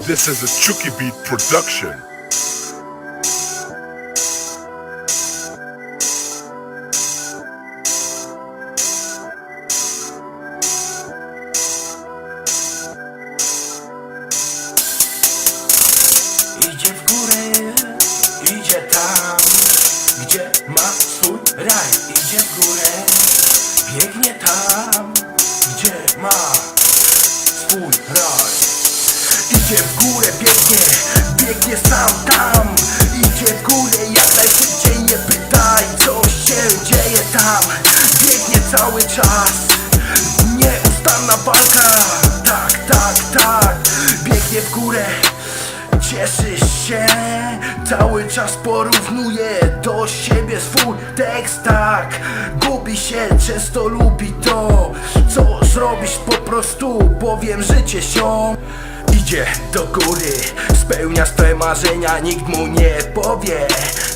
This is a Chucky Beat production. Idzie w górę, idzie tam, gdzie ma swój raj. Idzie w górę, biegnie tam, gdzie ma swój raj. Idzie w górę, biegnie, biegnie sam tam. Idzie w górę, jak najszybciej nie pytaj, co się dzieje tam. Biegnie cały czas, nieustanna walka. Tak, tak, tak, biegnie w górę. Cieszy się, cały czas porównuje do siebie swój tekst tak Gubi się, często lubi to, co zrobić po prostu Bowiem życie się idzie do góry Spełnia swe marzenia, nikt mu nie powie.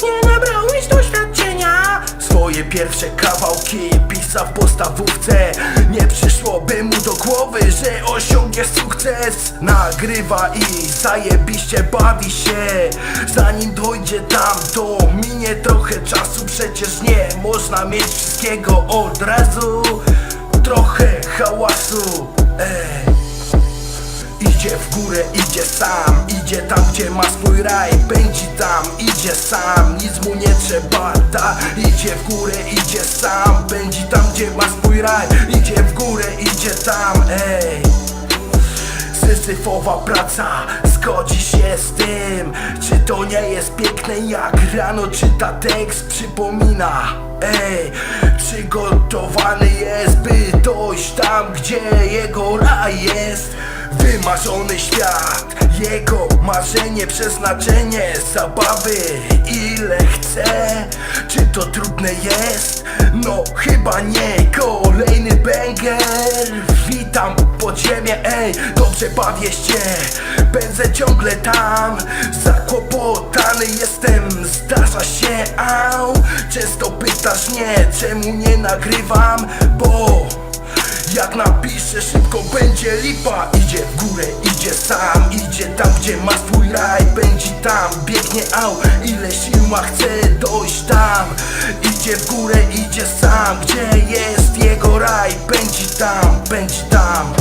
Nie nabrał nic doświadczenia Swoje pierwsze kawałki pisał w podstawówce. Nie przyszłoby mu do głowy, że osiągnie sukces. Nagrywa i zajebiście bawi się. Zanim dojdzie tam, to minie trochę czasu Przecież nie można mieć wszystkiego od razu. Trochę hałasu, ej Idzie w górę, idzie sam. Idzie tam, gdzie ma swój raj. Pędzi tam, idzie sam. Nic mu nie trzeba da Idzie w górę, idzie sam. Pędzi tam, gdzie ma swój raj. Idzie w górę, idzie tam, ej. Syzyfowa praca Zgodzi się z tym Czy to nie jest piękne jak rano czyta tekst Przypomina Ej, przygotowany jest by dojść tam gdzie jego raj jest Wymarzony świat, jego marzenie, przeznaczenie Zabawy. Ile chce Czy to trudne jest? No chyba nie. Kolejny banger. Witam podziemie, ej Dobrze bawię się. Będę ciągle tam. Zakłopotany jestem Zdarza się, au. Często pytasz mnie Czemu nie nagrywam? Bo jak napiszę szybko będzie lipa. Idzie w górę, idzie sam Idzie tam gdzie ma swój raj. Będzie tam, biegnie au Ile sił ma, chce dojść tam. Idzie w górę, idzie sam Gdzie jest jego raj? Będzie tam, będzie tam.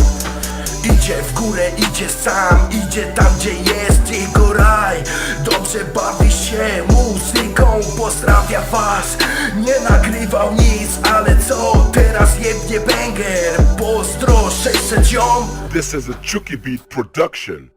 Idzie w górę, idzie sam Idzie tam gdzie jest jego raj. Dobrze bawi się muzyką Pozdrawia was. Nie nagrywał nic, ale co Teraz jebnie banger? Pozdro 600 ziom This is a Chucky Beat production.